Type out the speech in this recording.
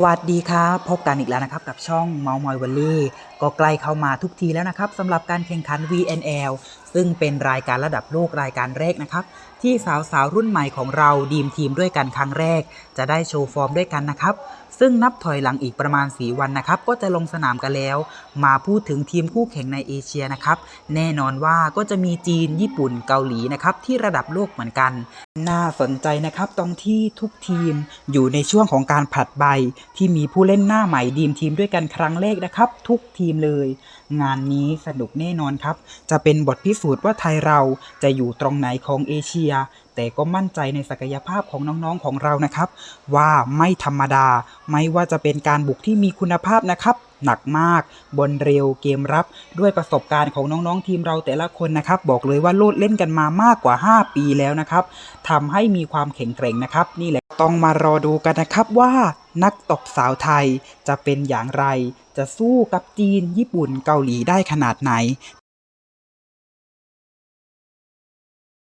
สวัสดีครับ พบกันอีกแล้วนะครับ กับช่องเมา s มอยวันลี่ก็ใกล้เข้ามาทุกทีแล้วนะครับสำหรับการแข่งขัน VNL ซึ่งเป็นรายการระดับโลกรายการแรกนะครับ ที่สาวสาวรุ่นใหม่ของเราดีมทีมด้วยกันครั้งแรก จะได้โชว์ฟอร์มด้วยกันนะครับ ซึ่งนับถอยหลังอีกประมาณ 4 วันนะครับ ก็จะลงสนามกันแล้ว มาพูดถึงทีมคู่แข่งในเอเชียนะครับ แน่นอนว่าก็จะมีจีนญี่ปุ่นเกาหลีนะครับที่ระดับโลกเหมือนกัน น่าสนใจนะครับตรงที่ทุกทีมอยู่ในช่วงของการผลัดใบ ที่มีผู้เล่นหน้าใหม่ดีมทีมด้วยกันครั้งแรกนะครับ ทุกทีมเลย งานนี้สนุกแน่นอนครับ จะเป็นบทพิสูจน์ว่าไทยเราจะอยู่ตรงไหนของเอเชีย แต่ก็มั่นใจในศักยภาพของน้องๆของเรานะครับ ว่าไม่ธรรมดา ไม่ว่าจะเป็นการบุกที่มีคุณภาพนะครับ หนักมากบนเร็วเกมรับด้วยประสบการณ์ของน้องๆทีมเราแต่ละคนนะครับ บอกเลยว่าโลดเล่นกันมามากกว่า 5 ปีแล้วนะครับทำให้มีความแข็งแกร่งนะครับ นี่แหละต้องมารอดูกันนะครับว่านักตบสาวไทยจะเป็นอย่างไร จะสู้กับจีนญี่ปุ่นเกาหลีได้ขนาดไหน